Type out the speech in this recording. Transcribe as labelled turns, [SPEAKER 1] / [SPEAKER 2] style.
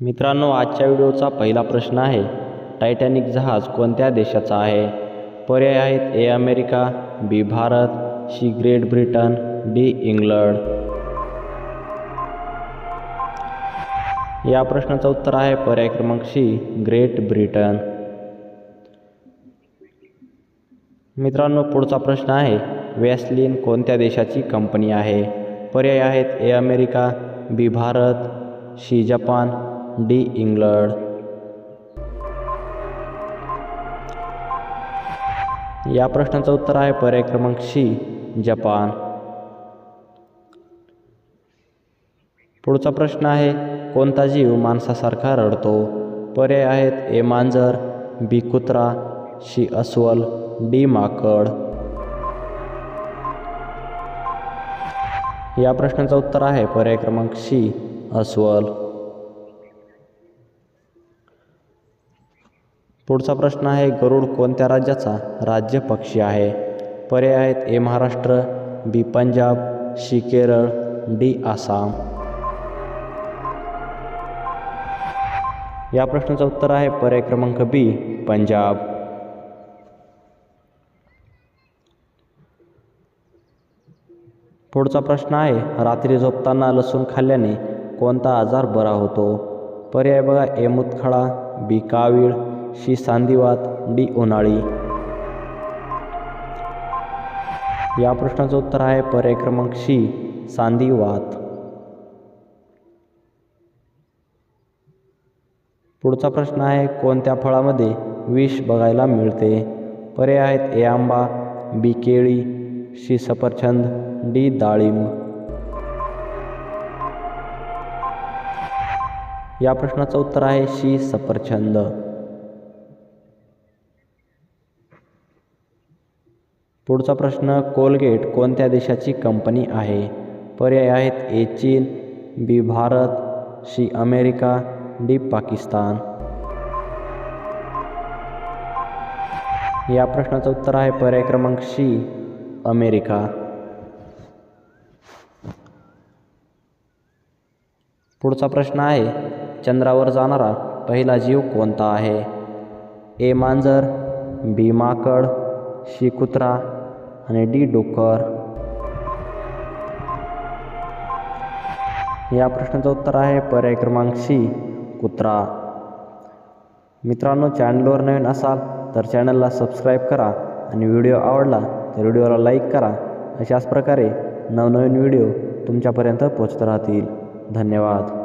[SPEAKER 1] मित्रांनो आजच्या व्हिडिओचा पहिला प्रश्न आहे टायटॅनिक जहाज कोणत्या देशाचा आहे? पर्याय आहेत A America B Bharat C Great Britain D England. या प्रश्नाचं उत्तर आहे पर्याय क्रमांक सी ग्रेट ब्रिटन. मित्रांनो पुढचा प्रश्न आहे वॅसलिन कोणत्या देशाची कंपनी आहे? पर्याय आहेत A America B Bharat C Japan D England. या प्रश्नाचं उत्तर आहे पर्याय क्रमांक सी जपान. पुढचा प्रश्न आहे कोणता जीव माणसासारखा रडतो? पर्याय आहेत ए मांजर बी कुत्रा सी अस्वल डी माकड. या प्रश्नाचं उत्तर आहे पर्याय क्रमांक सी अस्वल. पुढचा प्रश्न आहे गरुड कोणत्या राज्याचा राज्य पक्षी आहे? पर्याय आहेत A Maharashtra B Punjab C Kerala D Assam. या प्रश्नाचं उत्तर आहे पर्याय क्रमांक बी पंजाब. पुढचा प्रश्न आहे रात्री झोपताना लसूण खाल्ल्याने कोणता आजार बरा होतो? पर्याय बघा ए मुतखडा बी कावीळ शी सांधिवात डी उन्हाळी. या प्रश्नाचं उत्तर आहे पर्याय क्रमांक शी सांधिवात पुढचा प्रश्न आहे कोणत्या फळामध्ये विष बघायला मिळते? पर्याय आहेत ए आंबा बी केळी शी सफरचंद डी डाळिंब. या प्रश्नाचं उत्तर आहे शी सफरचंद. पुढचा प्रश्न कोलगेट कोणत्या देशाची कंपनी आहे? पर्याय आहेत ए चीन B Bharat C America D Pakistan. या प्रश्नाचं उत्तर आहे पर्याय क्रमांक सी अमेरिका. पुढचा प्रश्न आहे चंद्रावर जाणारा पहिला जीव कोणता आहे? ए मांजर बी माकड शी कुत्रा. आणि डी डोकर या प्रश्नाचं उत्तर आहे पर्याय क्रमांक सी कुत्रा. मित्रांनो चॅनलवर नवीन असाल तर चॅनलला सबस्क्राईब करा आणि व्हिडिओ आवडला तर व्हिडिओला लाईक करा. अशाच प्रकारे नवनवीन व्हिडिओ तुमच्यापर्यंत पोचत राहतील. धन्यवाद.